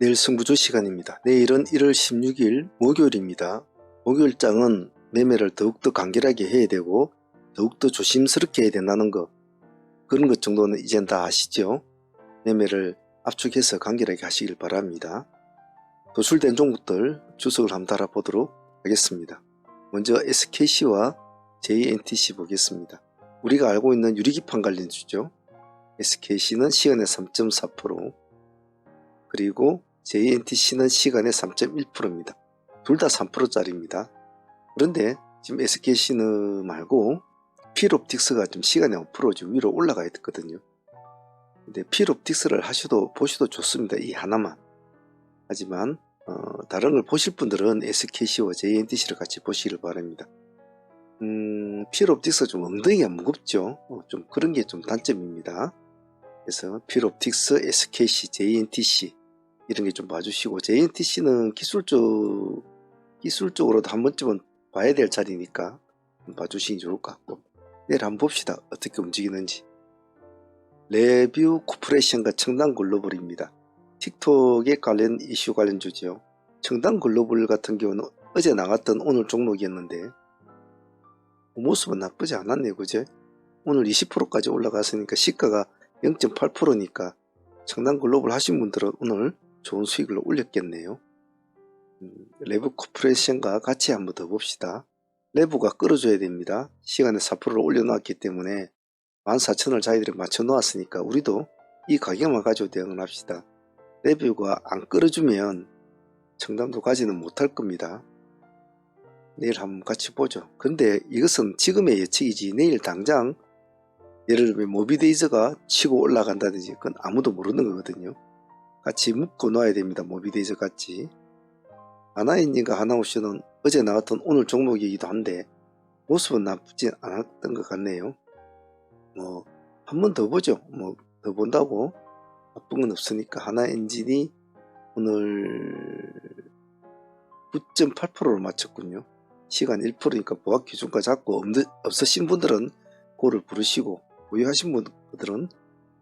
내일 승부조 시간입니다. 내일은 1월 16일 목요일입니다. 목요일장은 매매를 더욱더 간결하게 해야 되고 더욱더 조심스럽게 해야 된다는 거 그런 것 정도는 이젠 다 아시죠? 매매를 압축해서 간결하게 하시길 바랍니다. 도출된 종목들 주석을 한번 달아보도록 하겠습니다. 먼저 SKC와 JNTC 보겠습니다. 우리가 알고 있는 유리기판 관련 주죠. SKC는 시간의 3.4% 그리고 JNTC는 시간의 3.1%입니다. 둘 다 3%짜리입니다. 그런데 지금 SKC는 말고 필옵틱스가 좀 시간에 5%좀 위로 올라가 있거든요. 근데 필옵틱스를 하셔도 보셔도 좋습니다. 이 하나만. 하지만 어, 다른 걸 보실 분들은 SKC와 JNTC를 같이 보시길 바랍니다. 음, 필옵틱스가 좀 엉덩이가 무겁죠. 어, 좀 그런 게 좀 단점입니다. 그래서 필옵틱스, SKC, JNTC 이런 게 좀 봐주시고 JNTC는 기술적 기술적으로도 한 번쯤은 봐야 될 자리니까 봐주시기 좋을 것 같고 내일 한번 봅시다. 어떻게 움직이는지. 레뷰 코퍼레이션과 청담 글로벌입니다. 틱톡에 관련 이슈 관련주죠. 청담 글로벌 같은 경우는 어제 나갔던 오늘 종목이었는데 모습은 나쁘지 않았네요. 그제? 오늘 20%까지 올라갔으니까 시가가 0.8%니까 청담 글로벌 하신 분들은 오늘 좋은 수익을 올렸겠네요. 음, 레브 코퍼레이션과 같이 한번 더 봅시다. 레브가 끌어줘야 됩니다. 시간에 4%를 올려놨기 때문에 14,000을 자기들이 맞춰 놓았으니까 우리도 이 가격만 가지고 대응을 합시다. 레뷰가 안 끌어주면 청담도 가지는 못할 겁니다. 내일 한번 같이 보죠. 근데 이것은 지금의 예측이지 내일 당장 예를 들면 모비데이즈가 치고 올라간다든지 그건 아무도 모르는 거거든요. 같이 묶어 놔야 됩니다. 모비데이즈 같이. 하나인님과 하나옵션은 어제 나왔던 오늘 종목이기도 한데 모습은 나쁘지 않았던 것 같네요. 뭐 한 번 더 보죠. 뭐 더 본다고 나쁜 건 없으니까 하나 엔진이 오늘 9.8%로 맞췄군요. 시간 1%니까 보합 기준과 잡고 없- 없으신 분들은 고를 부르시고 보유하신 분들은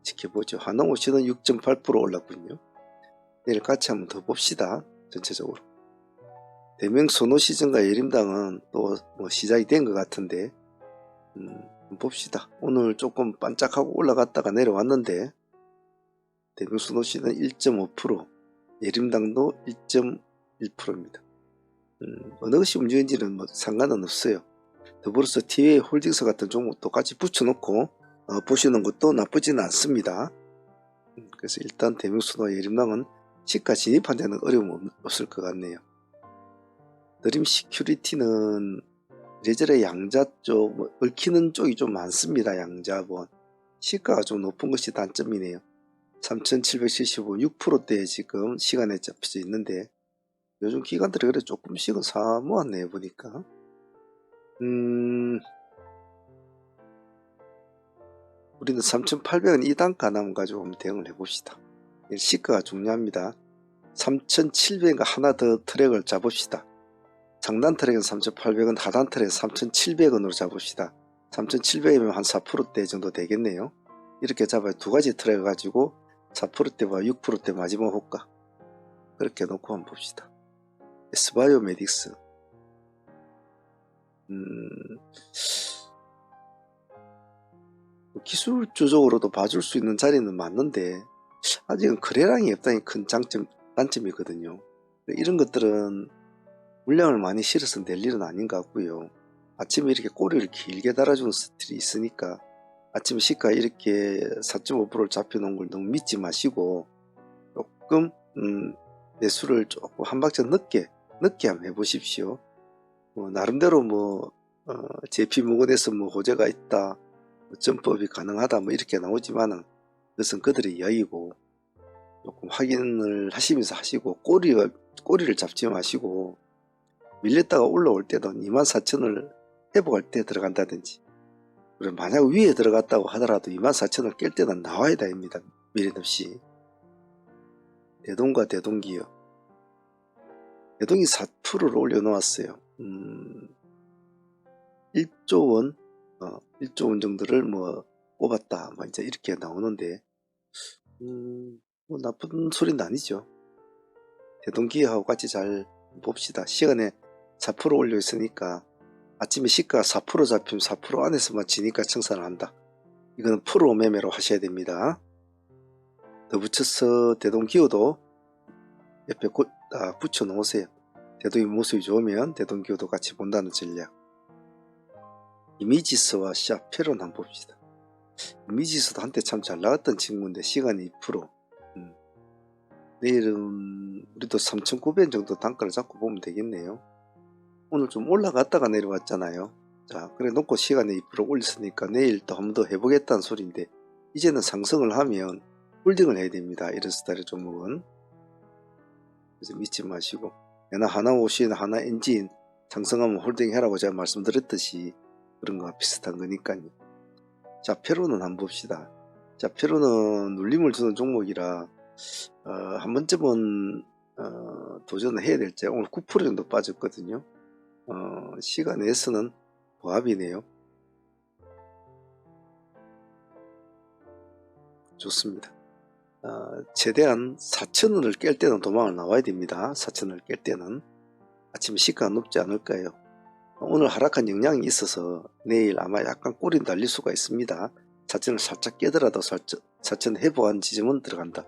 지켜보죠. 하나오션은 6.8% 올랐군요. 내일 같이 한번 더 봅시다. 전체적으로. 대명 소노 시즌과 예림당은 또 뭐 시작이 된 것 같은데 음, 봅시다. 오늘 조금 반짝하고 올라갔다가 내려왔는데 대명 소노시는 1.5% 예림당도 1.1%입니다. 음, 어느 것이 움직인지는 뭐 상관은 없어요. 더불어서 TA 홀딩스 같은 종목도 같이 붙여놓고 어, 보시는 것도 나쁘지는 않습니다. 음, 그래서 일단 대명수노 예림당은 시가 진입한 데는 어려움 없- 없을 것 같네요. 드림 시큐리티는 이래저래 양자 쪽, 뭐 얽히는 쪽이 좀 많습니다. 양자본. 시가가 좀 높은 것이 단점이네요. 3775, 6%대에 지금 시간에 잡혀져 있는데 요즘 기관들이 그래 조금씩은 사 모았네요. 보니까. 음, 우리는 3,800원 이 단가 남은 가지고 대응을 해봅시다. 시가가 중요합니다. 3,700원 하나 더 트랙을 잡읍시다. 상단 트랙은 3,800원, 하단 트랙은 3,700원으로 잡읍시다. 3,700원이면 한 4%대 정도 되겠네요. 이렇게 잡아야 두 가지 트랙을 가지고 4%대와 6%대 마지막 호가 그렇게 놓고 한번 봅시다. 에스바이오메딕스 음, 기술주적으로도 봐줄 수 있는 자리는 맞는데 아직은 거래량이 없다는 게큰 장점, 단점이거든요. 이런 것들은 물량을 많이 실어서 낼 일은 아닌 것 같고요. 아침에 이렇게 꼬리를 길게 달아주는 스틸이 있으니까 아침에 시가 이렇게 4.5%를 잡혀놓은 걸 너무 믿지 마시고 조금 음, 매수를 조금 한 박자 늦게 늦게 한번 해보십시오. 뭐 나름대로 뭐 어, 제피 무근에서 뭐 호재가 있다, 뭐 점법이 가능하다 뭐 이렇게 나오지만은 그것은 그들의 이야기고 조금 확인을 하시면서 하시고 꼬리가 꼬리를 잡지 마시고 밀렸다가 올라올 때도 24,000을 회복할 때 들어간다든지 그리고 만약 위에 들어갔다고 하더라도 24,000을 깰 때는 나와야 됩니다. 미련 없이 대동과 대동기요. 대동이 4%를 올려놓았어요. 음, 1조 원, 어, 1조 원 정도를 뭐 뽑았다. 뭐 이제 이렇게 나오는데, 음, 뭐 나쁜 소리는 아니죠. 대동기하고 같이 잘 봅시다. 시간에 4% 올려 있으니까 아침에 시가 4% 잡히면 4% 안에서만 지니까 청산을 한다. 이거는 프로 매매로 하셔야 됩니다. 더 붙여서 대동 기호도 옆에 고- 아, 붙여 놓으세요. 대동이 모습이 좋으면 대동 기호도 같이 본다는 전략. 이미지스와 샤페론 한번 봅시다. 이미지스도 한때 참 잘 나갔던 친구인데 시간이 2%. 음. 내일은 우리도 3,900원 정도 단가를 잡고 보면 되겠네요. 오늘 좀 올라갔다가 내려왔잖아요. 자, 그래 놓고 시간에 2% 올렸으니까 내일 또 한 번 더 해보겠다는 소리인데 이제는 상승을 하면 홀딩을 해야 됩니다. 이런 스타일의 종목은. 그래서 믿지 마시고 얘나 하나 오신 하나 엔진 상승하면 홀딩 해라고 제가 말씀드렸듯이 그런 거와 비슷한 거니까요. 자, 페로는 한번 봅시다. 자, 페로는 눌림을 주는 종목이라 어, 한 번쯤은 어, 도전을 해야 될지 오늘 9% 정도 빠졌거든요. 어, 시간에서는 보합이네요. 좋습니다. 어, 최대한 4천원을 깰 때는 도망을 나와야 됩니다. 4천원을 깰 때는 아침에 시가가 높지 않을 까요? 오늘 하락한 영향이 있어서 내일 아마 약간 꼬리 달릴 수가 있습니다. 4천을 살짝 깨더라도 4천 해보한 지점은 들어간다.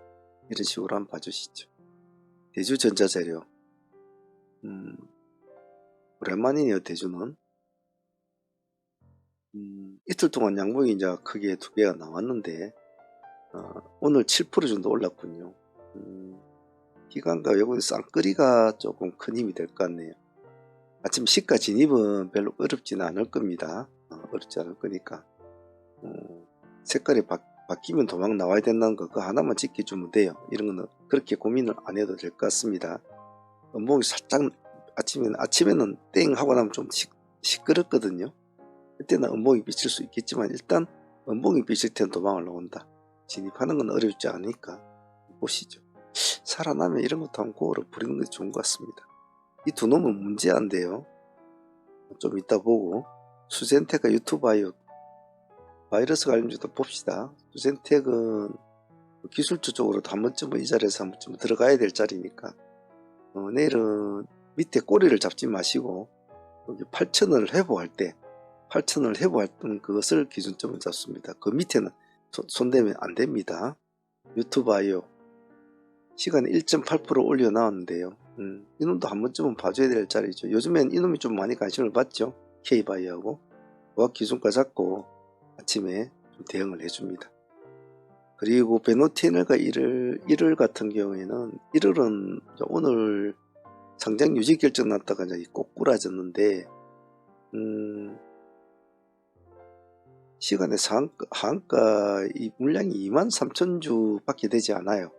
이런 식으로 한번 봐주시죠. 대주전자재료 음, 오랜만이네요 대주는 음, 이틀 동안 양봉이 이제 크게 두 개가 나왔는데 어, 오늘 7% 정도 올랐군요. 음, 기관과 외국인 쌍끌이가 조금 큰 힘이 될 것 같네요. 아침 시가 진입은 별로 어렵지는 않을 겁니다. 어, 어렵지 않을 거니까. 어, 색깔이 바, 바뀌면 도망 나와야 된다는 거, 그 하나만 지켜주면 돼요. 이런 거는 그렇게 고민을 안 해도 될 것 같습니다. 음봉이 살짝, 아침에는, 아침에는 땡 하고 나면 좀 시, 시끄럽거든요. 그때는 음봉이 비칠 수 있겠지만, 일단 음봉이 비칠 때는 도망을 나온다. 진입하는 건 어렵지 않으니까 보시죠. 살아나면 이런 것도 한번 고를 부리는 게 좋은 것 같습니다. 이 두 놈은 문제 안 돼요. 좀 이따 보고 수젠텍과 유튜바이오 바이러스 관련주도 봅시다. 수젠텍은 기술주 쪽으로도 한 번쯤은 이 자리에서 한 번쯤 들어가야 될 자리니까 어, 내일은 밑에 꼬리를 잡지 마시고 여기 8천원을 회복할 때 8천원을 회복할 때는 그것을 기준점을 잡습니다. 그 밑에는 손- 손대면 안 됩니다. 유튜바이오 시간에 1.8% 올려 나왔는데요. 음, 이놈도 한 번쯤은 봐줘야 될 자리죠. 요즘엔 이놈이 좀 많이 관심을 받죠. K바이하고 보합 기준가 잡고 아침에 좀 대응을 해줍니다. 그리고 베노티에널과 1월, 1월 같은 경우에는 1월은 오늘 상장 유지 결정 났다가 이제 꼬꾸라졌는데 음, 시간에 상한가, 이 물량이 2만 3천 주밖에 되지 않아요.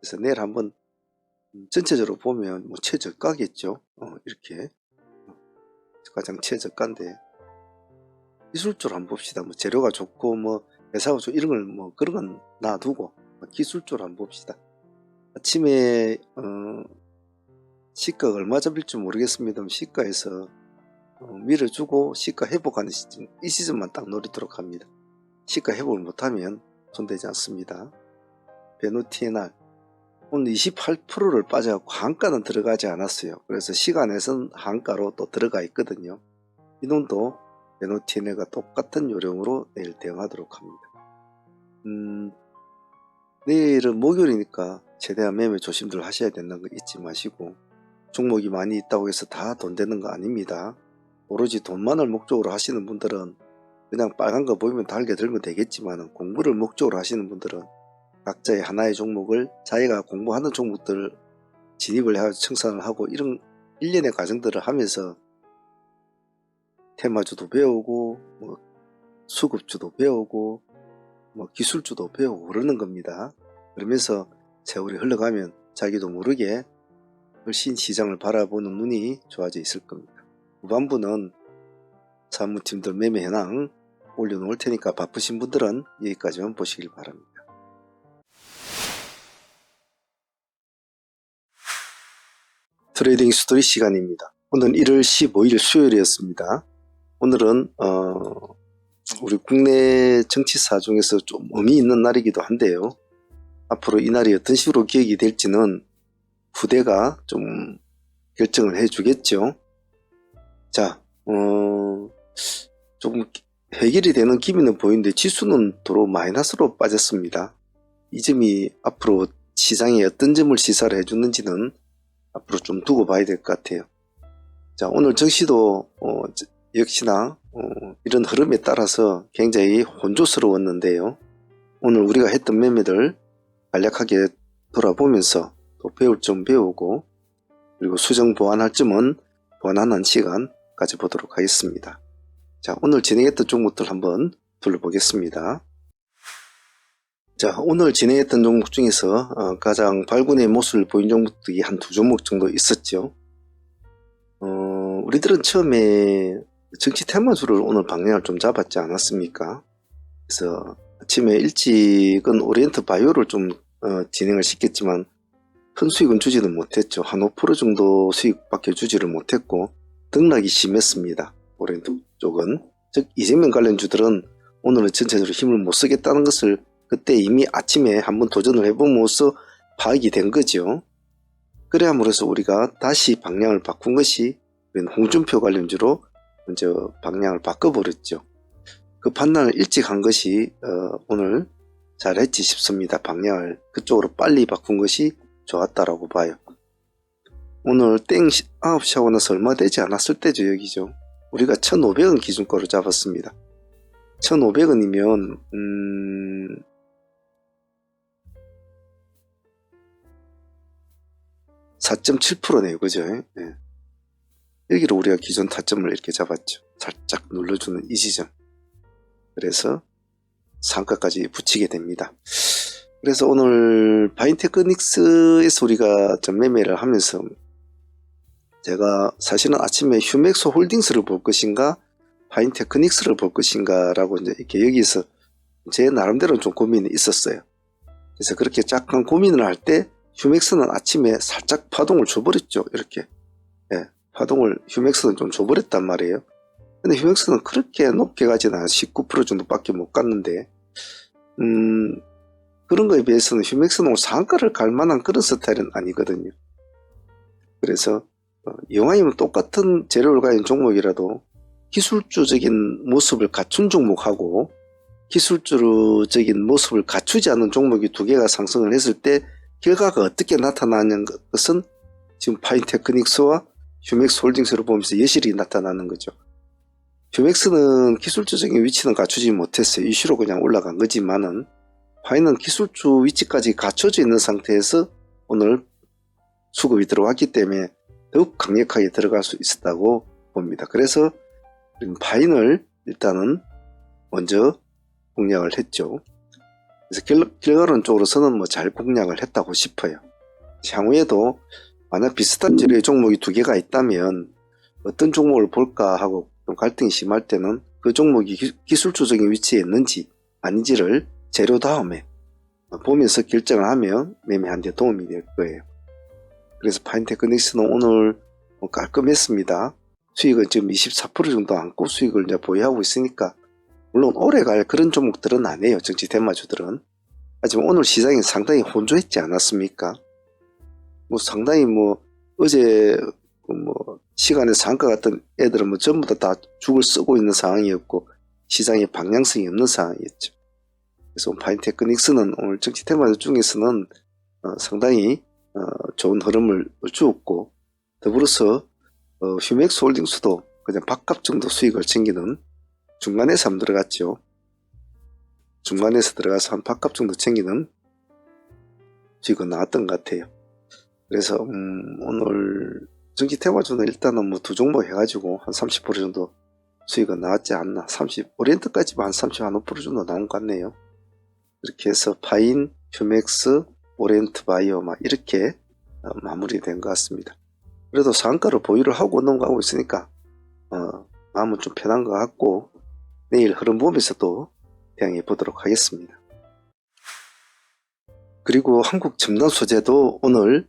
그래서 내일 한번 음, 전체적으로 보면 뭐 최저가겠죠. 어, 이렇게 어, 가장 최저가인데 기술적으로 한번 봅시다. 뭐 재료가 좋고 뭐 회사가 좋고 이런 걸 뭐 그런 건 놔두고 뭐 기술적으로 한번 봅시다. 아침에 어, 시가가 얼마 잡힐지 모르겠습니다만 시가에서 어, 밀어주고 시가 회복하는 시점 이 시점만 딱 노리도록 합니다. 시가 회복을 못하면 손대지 않습니다. 베누티에날 오늘 28%를 빠져갖고 한가는 들어가지 않았어요. 그래서 시간에선 한가로 또 들어가 있거든요. 이 놈도 베노티네가 똑같은 요령으로 내일 대응하도록 합니다. 음, 내일은 목요일이니까 최대한 매매 조심들 하셔야 된다는 거 잊지 마시고 종목이 많이 있다고 해서 다 돈 되는 거 아닙니다. 오로지 돈만을 목적으로 하시는 분들은 그냥 빨간 거 보이면 달게 들면 되겠지만 공부를 목적으로 하시는 분들은 각자의 하나의 종목을 자기가 공부하는 종목들을 진입을 해서 청산을 하고 이런 일련의 과정들을 하면서 테마주도 배우고 뭐 수급주도 배우고 뭐 기술주도 배우고 그러는 겁니다. 그러면서 세월이 흘러가면 자기도 모르게 훨씬 시장을 바라보는 눈이 좋아져 있을 겁니다. 후반부는 사무팀들 매매 현황 올려놓을 테니까 바쁘신 분들은 여기까지만 보시길 바랍니다. 트레이딩 스토리 시간입니다. 오늘은 1월 15일 수요일이었습니다. 오늘은 어, 우리 국내 정치사 중에서 좀 의미 있는 날이기도 한데요. 앞으로 이 날이 어떤 식으로 기억이 될지는 후대가 좀 결정을 해주겠죠. 자, 어, 조금 해결이 되는 기미는 보이는데 지수는 도로 마이너스로 빠졌습니다. 이 점이 앞으로 시장에 어떤 점을 시사를 해주는지는 앞으로 좀 두고 봐야 될 것 같아요. 자, 오늘 증시도 어, 저- 역시나 어, 이런 흐름에 따라서 굉장히 혼조스러웠는데요. 오늘 우리가 했던 매매들 간략하게 돌아보면서 또 배울 점 배우고 그리고 수정 보완할 점은 보완하는 시간 가져보도록 하겠습니다. 자, 오늘 진행했던 종목들 한번 둘러보겠습니다. 자, 오늘 진행했던 종목 중에서 어, 가장 발군의 모습을 보인 종목들이 한 두 종목 정도 있었죠. 어, 우리들은 처음에 정치 테마주를 오늘 방향을 좀 잡았지 않았습니까? 그래서 아침에 일찍은 오리엔트 바이오를 좀 어, 진행을 시켰지만 큰 수익은 주지는 못했죠. 한 5% 정도 수익밖에 주지를 못했고 등락이 심했습니다. 오리엔트 쪽은 즉 이재명 관련 주들은 오늘은 전체적으로 힘을 못 쓰겠다는 것을 그때 이미 아침에 한번 도전을 해봄으로써 파악이 된 거죠. 그래 함으로써 우리가 다시 방향을 바꾼 것이 홍준표 관련주로 먼저 방향을 바꿔버렸죠. 그 판단을 일찍 한 것이 어, 오늘 잘했지 싶습니다. 방향을 그쪽으로 빨리 바꾼 것이 좋았다라고 봐요. 오늘 땡 9시 하고 나서 얼마 되지 않았을 때죠 여기죠. 우리가 1,500원 기준가로 잡았습니다. 1,500원이면 음... (4.7%네요) 그죠? 예. 여기로 우리가 기존 타점을 이렇게 잡았죠. 살짝 눌러주는 이 지점. 그래서 상가까지 붙이게 됩니다. 그래서 오늘 바인테크닉스에서 우리가 좀 매매를 하면서 제가 사실은 아침에 휴맥소 홀딩스를 볼 것인가 바인테크닉스를 볼 것인가 라고 이제 이렇게 여기서 제 나름대로 좀 고민이 있었어요. 그래서 그렇게 약간 고민을 할 때 휴맥스는 아침에 살짝 파동을 줘버렸죠. 이렇게. 예, 파동을 휴맥스는 좀 줘버렸단 말이에요. 근데 휴맥스는 그렇게 높게 가지는 않아 19% 정도밖에 못 갔는데 음 그런 거에 비해서는 휴맥스는 상가를 갈 만한 그런 스타일은 아니거든요. 그래서 어, 영화이면 똑같은 재료를 가진 종목이라도 기술주적인 모습을 갖춘 종목하고 기술주적인 모습을 갖추지 않은 종목이 두 개가 상승을 했을 때 결과가 어떻게 나타나는 것은 지금 파인테크닉스와 휴맥스 홀딩스를 보면서 여실히 나타나는 거죠. 휴맥스는 기술주적인 위치는 갖추지 못했어요. 이슈로 그냥 올라간 거지만은 파이는 기술주 위치까지 갖춰져 있는 상태에서 오늘 수급이 들어왔기 때문에 더욱 강력하게 들어갈 수 있었다고 봅니다. 그래서 파인을 일단은 먼저 공략을 했죠. 그래서 결, 결과론적으로서는 뭐 잘 공략을 했다고 싶어요. 향후에도 만약 비슷한 재료의 종목이 두 개가 있다면 어떤 종목을 볼까 하고 좀 갈등이 심할 때는 그 종목이 기, 기술주적인 위치에 있는지 아닌지를 재료 다음에 보면서 결정을 하면 매매한 데 도움이 될 거예요. 그래서 파인테크닉스는 오늘 뭐 깔끔했습니다. 수익은 지금 24% 정도 안고 수익을 이제 보유하고 있으니까 물론 오래 갈 그런 종목들은 아니에요. 정치 대마주들은. 하지만 오늘 시장이 상당히 혼조했지 않았습니까? 뭐 상당히 뭐 어제 그뭐 시간에 상가 같은 애들은 뭐 전부 다, 다 죽을 쓰고 있는 상황이었고 시장에 방향성이 없는 상황이었죠. 그래서 파인테크닉스는 오늘 정치 테마주 중에서는 어, 상당히 어, 좋은 흐름을 주었고 더불어서 어, 휴맥스 홀딩스도 그냥 밥값 정도 수익을 챙기는 중간에서 한번 들어갔죠. 중간에서 들어가서 한 밥값 정도 챙기는 수익은 나왔던 것 같아요. 그래서 음, 오늘 전기 테마주는 일단은 뭐 두 종목 해가지고 한 30% 정도 수익은 나왔지 않나 30 오리엔트까지만 한 30, 한5% 정도 나온 것 같네요. 이렇게 해서 파인, 휴맥스, 오리엔트 바이오 막 이렇게 어, 마무리된 것 같습니다. 그래도 상가를 보유를 하고 넘어가고 있으니까 어, 마음은 좀 편한 것 같고 내일 흐름 보면서 또 대응해 보도록 하겠습니다. 그리고 한국 첨단 소재도 오늘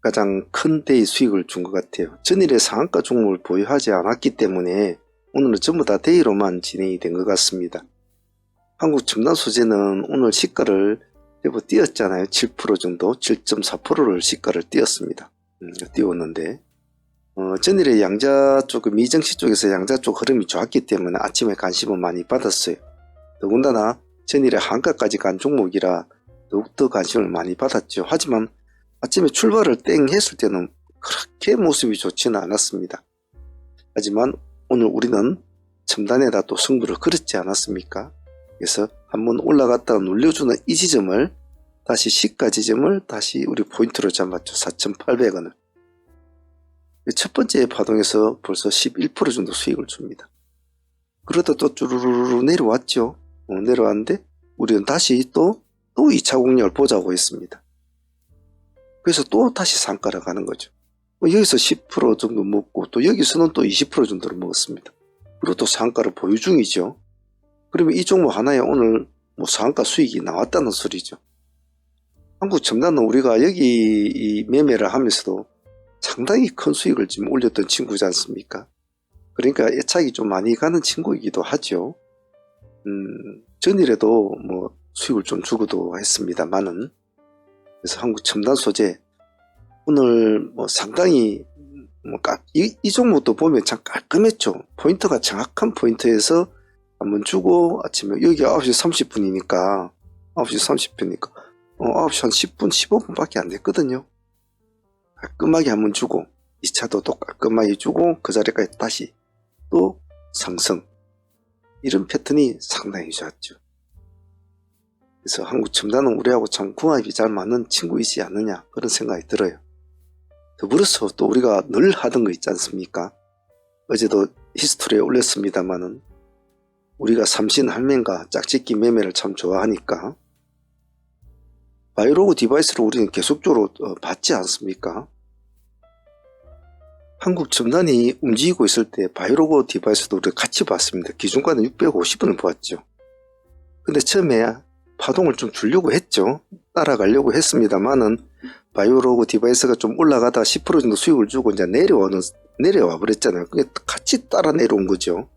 가장 큰 대의 수익을 준 것 같아요. 전일에 상한가 종목을 보유하지 않았기 때문에 오늘은 전부 다 대의로만 진행이 된 것 같습니다. 한국 첨단 소재는 오늘 시가를 제법 뛰었잖아요. 7% 정도, 7.4%를 시가를 뛰었습니다. 음, 뛰었는데 어, 전일에 양자 쪽, 그 미정시 쪽에서 양자 쪽 흐름이 좋았기 때문에 아침에 관심을 많이 받았어요. 더군다나 전일에 한가까지 간 종목이라 더욱더 관심을 많이 받았죠. 하지만 아침에 출발을 땡 했을 때는 그렇게 모습이 좋지는 않았습니다. 하지만 오늘 우리는 첨단에다 또 승부를 걸었지 않았습니까? 그래서 한번 올라갔다가 눌려주는 이 지점을 다시 시가 지점을 다시 우리 포인트로 잡았죠. 4,800원을. 첫 번째 파동에서 벌써 11% 정도 수익을 줍니다. 그러다 또 쭈루루루 내려왔죠. 어, 내려왔는데 우리는 다시 또, 또 2차 공략을 보자고 했습니다. 그래서 또 다시 상가를 가는 거죠. 뭐 여기서 10% 정도 먹고 또 여기서는 또 20% 정도를 먹었습니다. 그리고 또 상가를 보유 중이죠. 그러면 이 종목 하나에 오늘 뭐 상가 수익이 나왔다는 소리죠. 한국 첨단은 우리가 여기 이 매매를 하면서도 상당히 큰 수익을 지금 올렸던 친구지 않습니까? 그러니까 애착이 좀 많이 가는 친구이기도 하죠. 음, 전일에도 뭐 수익을 좀 주고도 했습니다만은 그래서 한국 첨단 소재 오늘 뭐 상당히 뭐 까- 이, 이 종목도 보면 참 깔끔했죠. 포인트가 정확한 포인트에서 한번 주고 아침에 여기 9시 30분이니까 9시 30분이니까 어, 9시 한 10분 15분밖에 안 됐거든요. 깔끔하게 한번 주고 2차도 또 깔끔하게 주고 그 자리까지 다시 또 상승 이런 패턴이 상당히 좋았죠. 그래서 한국 첨단은 우리하고 참 궁합이 잘 맞는 친구이지 않느냐 그런 생각이 들어요. 더불어서 또 우리가 늘 하던 거 있지 않습니까? 어제도 히스토리에 올렸습니다마는 우리가 삼신 할매가 짝짓기 매매를 참 좋아하니까 바이로그 디바이스를 우리는 계속적으로 어, 받지 않습니까? 한국 첨단이 움직이고 있을 때 바이로그 디바이스도 우리가 같이 봤습니다. 기준가는 650원을 보았죠. 근데 처음에 파동을 좀 주려고 했죠. 따라가려고 했습니다만은 바이오로그 디바이스가 좀 올라가다 10% 정도 수익을 주고 이제 내려오는 내려와 버렸잖아요. 그게 같이 따라 내려온 거죠.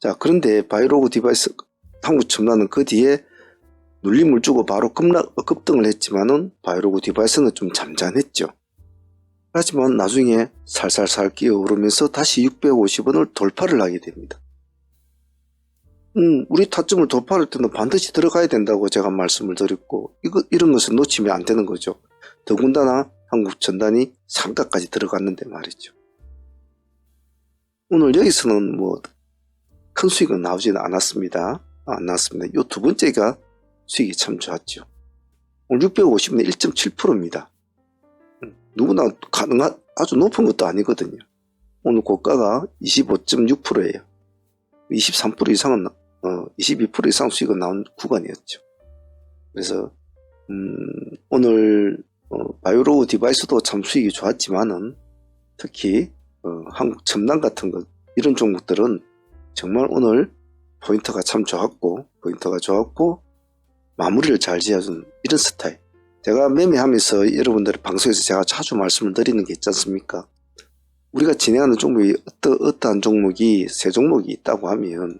자, 그런데 바이오로그 디바이스 한국 첨단은 그 뒤에 눌림을 주고 바로 급락, 급등을 했지만은 바이오로그 디바이스는 좀 잠잠했죠. 하지만 나중에 살살살 끼어오르면서 다시 650원을 돌파를 하게 됩니다. 음, 우리 타점을 돌파할 때는 반드시 들어가야 된다고 제가 말씀을 드렸고, 이거, 이런 것을 놓치면 안 되는 거죠. 더군다나 한국 전단이 상가까지 들어갔는데 말이죠. 오늘 여기서는 뭐, 큰 수익은 나오지는 않았습니다. 안 나왔습니다. 요두 번째가 수익이 참 좋았죠. 오늘 650은 1.7%입니다. 음, 누구나 가능한, 아주 높은 것도 아니거든요. 오늘 고가가 25.6%예요. 23% 이상은 어, 22% 이상 수익은 나온 구간이었죠. 그래서 음, 오늘 어, 바이오로그 디바이스도 참 수익이 좋았지만은 특히 어, 한국 첨단 같은 것 이런 종목들은 정말 오늘 포인트가 참 좋았고 포인트가 좋았고 마무리를 잘 지어준 이런 스타일. 제가 매매하면서 여러분들 방송에서 제가 자주 말씀을 드리는 게 있지 않습니까? 우리가 진행하는 종목이 어떠, 어떠한 종목이 세 종목이 있다고 하면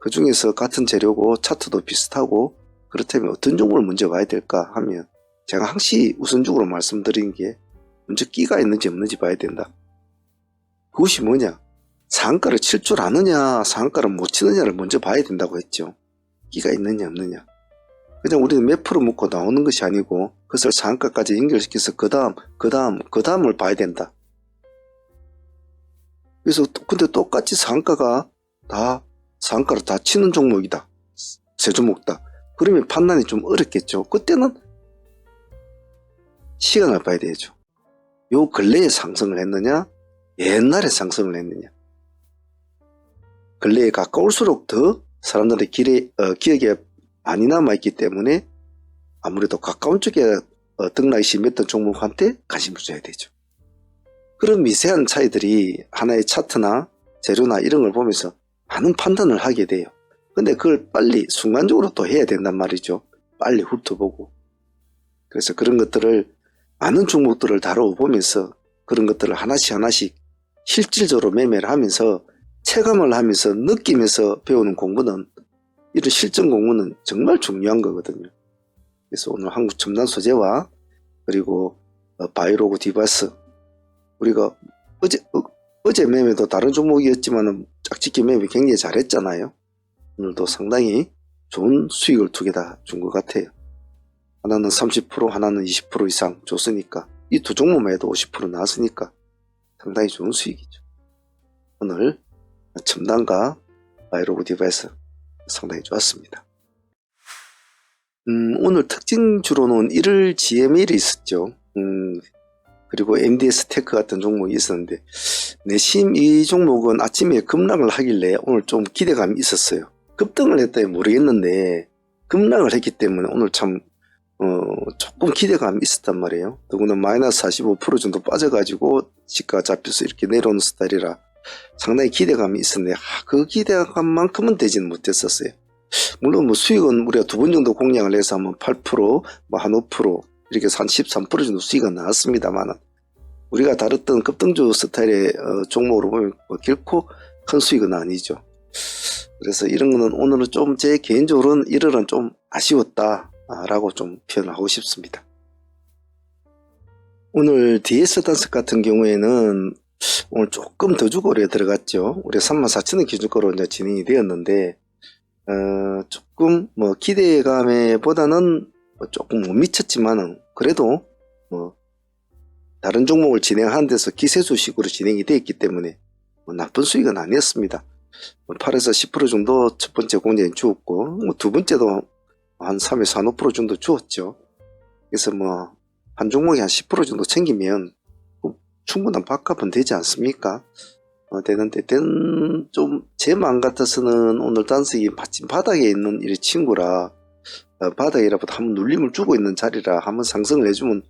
그 중에서 같은 재료고 차트도 비슷하고 그렇다면 어떤 종목을 먼저 봐야 될까 하면 제가 항시 우선적으로 말씀드린 게 먼저 끼가 있는지 없는지 봐야 된다. 그것이 뭐냐? 상가를 칠 줄 아느냐, 상가를 못 치느냐를 먼저 봐야 된다고 했죠. 끼가 있느냐 없느냐. 그냥 우리는 몇 프로 먹고 나오는 것이 아니고 그것을 상가까지 연결시켜서 그 다음, 그 다음, 그 다음을 봐야 된다. 그래서 또- 근데 똑같이 상가가 다 상가를 다 치는 종목이다. 세 종목 다. 그러면 판단이 좀 어렵겠죠. 그때는 시간을 봐야 되죠. 요 근래에 상승을 했느냐, 옛날에 상승을 했느냐. 근래에 가까울수록 더 사람들의 길에, 어, 기억에 많이 남아있기 때문에 아무래도 가까운 쪽에 어, 등락이 심했던 종목한테 관심을 줘야 되죠. 그런 미세한 차이들이 하나의 차트나 재료나 이런 걸 보면서 많은 판단을 하게 돼요. 근데 그걸 빨리 순간적으로 또 해야 된단 말이죠. 빨리 훑어보고. 그래서 그런 것들을 많은 종목들을 다뤄보면서 그런 것들을 하나씩 하나씩 실질적으로 매매를 하면서 체감을 하면서 느끼면서 배우는 공부는 이런 실전 공부는 정말 중요한 거거든요. 그래서 오늘 한국 첨단 소재와 그리고 어, 바이로그 디바이스 우리가 어제 어, 제 매매도 다른 종목이었지만은 짝짓기 매매 굉장히 잘했잖아요. 오늘도 상당히 좋은 수익을 두 개 다 준 것 같아요. 하나는 30% 하나는 20% 이상 줬으니까 이 두 종목만 해도 50% 나왔으니까 상당히 좋은 수익이죠. 오늘 첨단과 바이로그 디바이스 상당히 좋았습니다. 음, 오늘 특징 주로는 1월 GML이 있었죠. 음, 그리고 MDS 테크 같은 종목이 있었는데 내심 이 종목은 아침에 급락을 하길래 오늘 좀 기대감이 있었어요. 급등을 했다 모르겠는데 급락을 했기 때문에 오늘 참 어, 조금 기대감이 있었단 말이에요. 더구나 마이너스 45% 정도 빠져가지고 시가가 잡혀서 이렇게 내려오는 스타일이라 상당히 기대감이 있었는데 아, 그 기대감만큼은 되지는 못했었어요. 물론 뭐 수익은 우리가 두 번 정도 공략을 해서 한번 8%, 뭐한 5% 이렇게 해서 한13% 정도 수익은 나왔습니다만은 우리가 다뤘던 급등주 스타일의 어, 종목으로 보면 뭐 결코 큰 수익은 아니죠. 그래서 이런 거는 오늘은 좀 제 개인적으로는 1월은 좀 아쉬웠다라고 좀 표현을 하고 싶습니다. 오늘 DS 단석 같은 경우에는 오늘 조금 더 주고 우리가 들어갔죠. 우리 34,000원 기준가로 이제 진행이 되었는데 어, 조금 뭐 기대감에 보다는 뭐 조금 못 미쳤지만은 그래도 뭐 다른 종목을 진행하는 데서 기세주식으로 진행이 되었기 때문에 뭐 나쁜 수익은 아니었습니다. 8에서 10% 정도 첫 번째 공략이 주었고 뭐 두 번째도 한 3에서 한 5% 정도 주었죠. 그래서 뭐 한 종목이 한 10% 정도 챙기면 뭐 충분한 밥값은 되지 않습니까? 어, 되는데 좀제 마음 같아서는 오늘 단식이 마침 바닥에 있는 이 친구라 어, 바닥이라보다 한번 눌림을 주고 있는 자리라 한번 상승을 해주면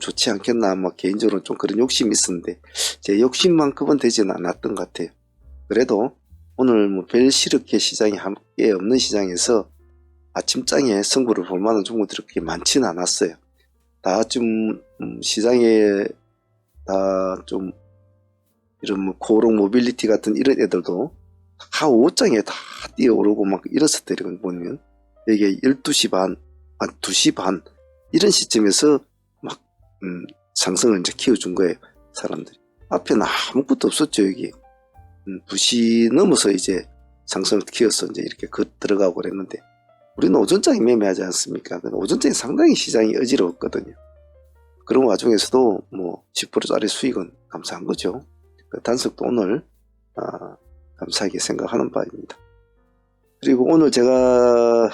좋지 않겠나 뭐 개인적으로 좀 그런 욕심이 있었는데 제 욕심만큼은 되지는 않았던 것 같아요. 그래도 오늘 뭐 별 시르게 시장이 함께 없는 시장에서 아침장에 승부를 볼 만한 종목들이 그렇게 많지는 않았어요. 다좀 시장에 다좀 이런 뭐 고롱 모빌리티 같은 이런 애들도 다 5장에 다 뛰어오르고 막 이랬을 때를 보면 이게 12시 반, 아 2시 반 이런 시점에서 막 음, 상승을 이제 키워준 거예요 사람들이 앞에는 아무것도 없었죠 여기 음, 2시 넘어서 이제 상승을 키워서 이제 이렇게 그 들어가고 그랬는데 우리는 오전장에 매매하지 않습니까? 근데 오전장에 상당히 시장이 어지러웠거든요. 그런 와중에서도 뭐 10%짜리 수익은 감사한 거죠. 그 단속도 오늘 아, 감사하게 생각하는 바입니다. 그리고 오늘 제가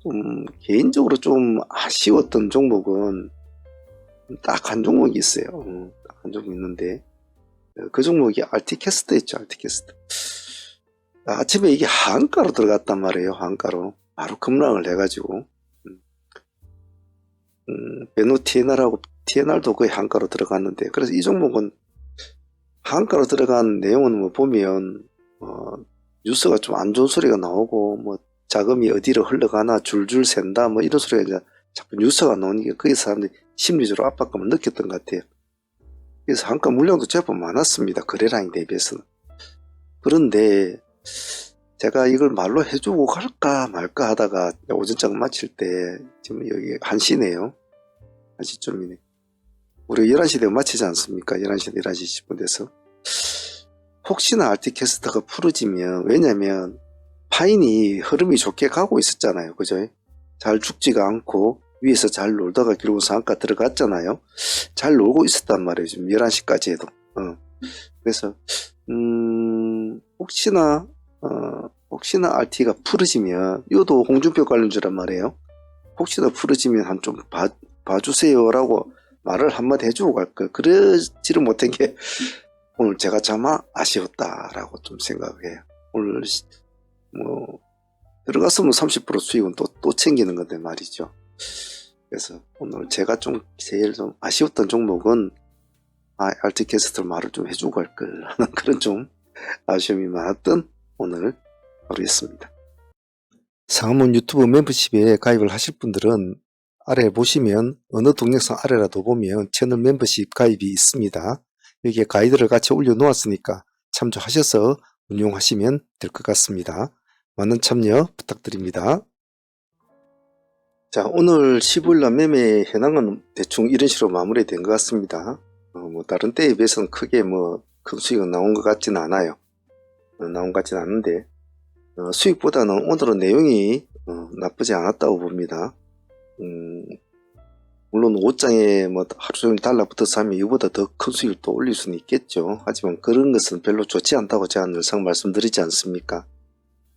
좀 개인적으로 좀 아쉬웠던 종목은 딱 한 종목이 있어요. 음, 딱한 종목 있는데 그 종목이 알티캐스트였죠. 알티캐스트. 아침에 이게 한가로 들어갔단 말이에요. 한가로 바로 급락을 해가지고 음, 음, 베노 TNR하고 TNR도 거의 한가로 들어갔는데 그래서 이 종목은 한가로 들어간 내용은 뭐 보면 어, 뉴스가 좀 안 좋은 소리가 나오고 뭐 자금이 어디로 흘러가나 줄줄 샌다 뭐 이런 소리가 이제 자꾸 뉴스가 나오니까 거기 사람들이 심리적으로 압박감을 느꼈던 것 같아요. 그래서 한가 물량도 제법 많았습니다. 거래량에 대비해서는. 그런데 제가 이걸 말로 해주고 갈까 말까 하다가 오전장 마칠 때 지금 여기 1시네요. 1시쯤이네. 우리 11시 되면 마치지 않습니까? 11시, 11시 10분 돼서. 혹시나 알티캐스터가 풀어지면, 왜냐면, 파인이 흐름이 좋게 가고 있었잖아요. 그죠? 잘 죽지가 않고, 위에서 잘 놀다가 결국 상가 들어갔잖아요. 잘 놀고 있었단 말이에요. 지금 11시까지 해도. 어. 그래서, 음, 혹시나, 어, 혹시나 RT가 풀어지면, 이것도 홍준표 관련주란 말이에요. 혹시나 풀어지면 한 좀 봐, 봐주세요라고 말을 한마디 해주고 갈 걸. 그러지를 못한 게 오늘 제가 차마 아쉬웠다라고 좀 생각해요. 오늘 뭐 들어갔으면 30% 수익은 또, 또 챙기는 건데 말이죠. 그래서 오늘 제가 좀 제일 좀 아쉬웠던 종목은 아, 알티캐스트 말을 좀 해주고 갈 걸 하는 그런 좀 아쉬움이 많았던 오늘 하루였습니다. 상암원 유튜브 멤버십에 가입을 하실 분들은 아래 보시면 어느 동영상 아래라도 보면 채널 멤버십 가입이 있습니다. 여기에 가이드를 같이 올려놓았으니까 참조하셔서 운용하시면 될 것 같습니다. 많은 참여 부탁드립니다. 자, 오늘 15일날 매매 현황은 대충 이런 식으로 마무리된 것 같습니다. 어, 뭐 다른 때에 비해서는 크게 뭐 큰 수익은 나온 것 같지는 않아요. 어, 나온 것 같지는 않은데 어, 수익보다는 오늘은 내용이 어, 나쁘지 않았다고 봅니다. 음, 물론 5장에 뭐 하루 종일 달라붙어서 하면 이보다 더 큰 수익을 또 올릴 수는 있겠죠. 하지만 그런 것은 별로 좋지 않다고 제가 늘상 말씀드리지 않습니까?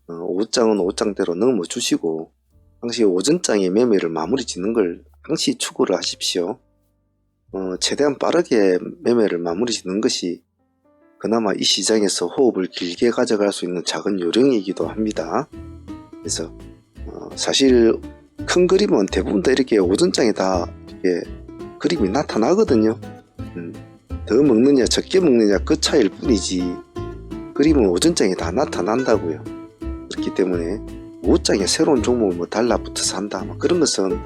어, 5장은 5장대로 넘어 주시고 항시 오전장에 매매를 마무리 짓는 걸 항시 추구를 하십시오. 어, 최대한 빠르게 매매를 마무리 짓는 것이 그나마 이 시장에서 호흡을 길게 가져갈 수 있는 작은 요령이기도 합니다. 그래서 어, 사실 큰 그림은 대부분 다 이렇게 오전장에 다 이렇게 그림이 나타나거든요. 음, 더 먹느냐 적게 먹느냐 그 차이일 뿐이지 그림은 오전장에 다 나타난다고요. 그렇기 때문에 오장에 새로운 종목을 뭐 달라붙어서 한다 뭐 그런 것은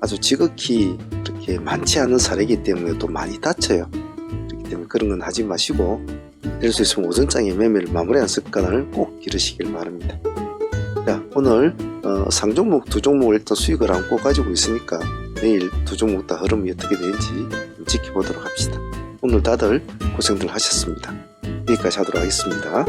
아주 지극히 그렇게 많지 않은 사례이기 때문에 또 많이 다쳐요. 그렇기 때문에 그런 건 하지 마시고 될 수 있으면 오전장에 매매를 마무리하는 습관을 꼭 기르시길 바랍니다. 자 오늘 어, 상종목 두 종목을 일단 수익을 안고 가지고 있으니까 내일 두 종목 다 흐름이 어떻게 되는지 좀 지켜보도록 합시다. 오늘 다들 고생들 하셨습니다. 여기까지 하도록 하겠습니다.